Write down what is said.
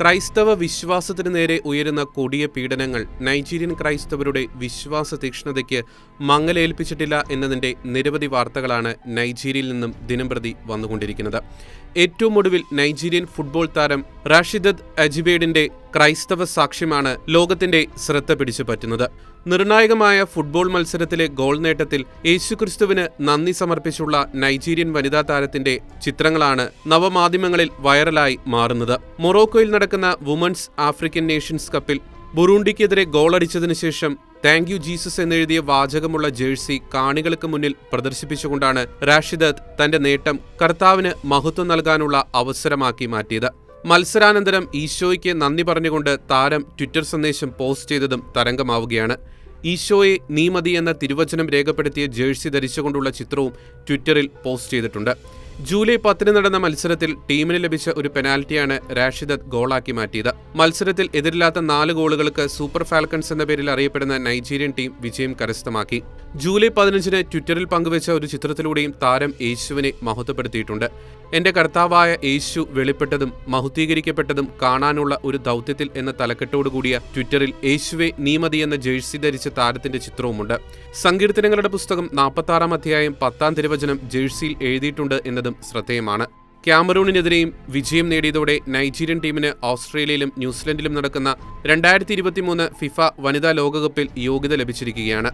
ക്രൈസ്തവ വിശ്വാസത്തിന് നേരെ ഉയരുന്ന കൊടിയ പീഡനങ്ങൾ നൈജീരിയൻ ക്രൈസ്തവരുടെ വിശ്വാസ തീക്ഷ്ണതയ്ക്ക് മങ്ങലേൽപ്പിച്ചിട്ടില്ല എന്നതിന്റെ നിരവധി വാർത്തകളാണ് നൈജീരിയയിൽ നിന്നും ദിനംപ്രതി വന്നുകൊണ്ടിരിക്കുന്നത്. ഏറ്റവും ഒടുവിൽ നൈജീരിയൻ ഫുട്ബോൾ താരം റാഷിദത്ത് അജിബേഡിന്റെ ക്രൈസ്തവ സാക്ഷ്യമാണ് ലോകത്തിന്റെ ശ്രദ്ധ പിടിച്ചു പറ്റുന്നത്. നിർണായകമായ ഫുട്ബോൾ മത്സരത്തിലെ ഗോൾ നേട്ടത്തിൽ യേശുക്രിസ്തുവിന് നന്ദി സമർപ്പിച്ചുള്ള നൈജീരിയൻ വനിതാ താരത്തിന്റെ ചിത്രങ്ങളാണ് നവമാധ്യമങ്ങളിൽ വൈറലായി മാറുന്നത്. മൊറോക്കോയിൽ നടക്കുന്ന വുമൺസ് ആഫ്രിക്കൻ നേഷൻസ് കപ്പിൽ ബുറൂണ്ടിക്കെതിരെ ഗോളടിച്ചതിനു ശേഷം താങ്ക് യു ജീസസ് എന്നെഴുതിയ വാചകമുള്ള ജേഴ്സി കാണികൾക്ക് മുന്നിൽ പ്രദർശിപ്പിച്ചുകൊണ്ടാണ് റാഷിദത്ത് തന്റെ നേട്ടം കർത്താവിന് മഹത്വം നൽകാനുള്ള അവസരമാക്കി മാറ്റിയത്. മത്സരാനന്തരം ഈശോയ്ക്ക് നന്ദി പറഞ്ഞുകൊണ്ട് താരം ട്വിറ്റർ സന്ദേശം പോസ്റ്റ് ചെയ്തതും തരംഗമാവുകയാണ്. ഈശോയെ നീ മതി എന്ന തിരുവചനം രേഖപ്പെടുത്തിയ ജേഴ്സി ധരിച്ചുകൊണ്ടുള്ള ചിത്രവും ട്വിറ്ററിൽ പോസ്റ്റ് ചെയ്തിട്ടുണ്ട്. ജൂലൈ പത്തിന് നടന്ന മത്സരത്തിൽ ടീമിന് ലഭിച്ച ഒരു പെനാൽറ്റിയാണ് റാഷിദത്ത് ഗോളാക്കി മാറ്റിയത്. മത്സരത്തിൽ എതിരില്ലാത്ത നാല് ഗോളുകൾക്ക് സൂപ്പർ ഫാൽക്കൺസ് എന്ന പേരിൽ അറിയപ്പെടുന്ന നൈജീരിയൻ ടീം വിജയം കരസ്ഥമാക്കി. ജൂലൈ പതിനഞ്ചിന് ട്വിറ്ററിൽ പങ്കുവച്ച ഒരു ചിത്രത്തിലൂടെയും താരം യേശുവിനെ മഹത്വപ്പെടുത്തിയിട്ടുണ്ട്. എന്റെ കർത്താവായ യേശു വെളിപ്പെട്ടതും മഹുദ്ധീകരിക്കപ്പെട്ടതും കാണാനുള്ള ഒരു ദൗത്യത്തിൽ എന്ന തലക്കെട്ടോടുകൂടിയ ട്വിറ്ററിൽ യേശുവെ നീമതി എന്ന ജേഴ്സി ധരിച്ച താരത്തിന്റെ ചിത്രവുമുണ്ട്. സങ്കീർത്തനങ്ങളുടെ പുസ്തകം നാൽപ്പത്താറാം അധ്യായം പത്താം തിരുവചനം ജേഴ്സിയിൽ എഴുതിയിട്ടുണ്ട് എന്നതും ശ്രദ്ധേയമാണ്. ക്യാമറൂണിനെതിരെയും വിജയം നേടിയതോടെ നൈജീരിയൻ ടീമിന് ഓസ്ട്രേലിയയിലും ന്യൂസിലൻഡിലും നടക്കുന്ന രണ്ടായിരത്തി ഇരുപത്തിമൂന്ന് ഫിഫ വനിതാ ലോകകപ്പിൽ യോഗ്യത ലഭിച്ചിരിക്കുകയാണ്.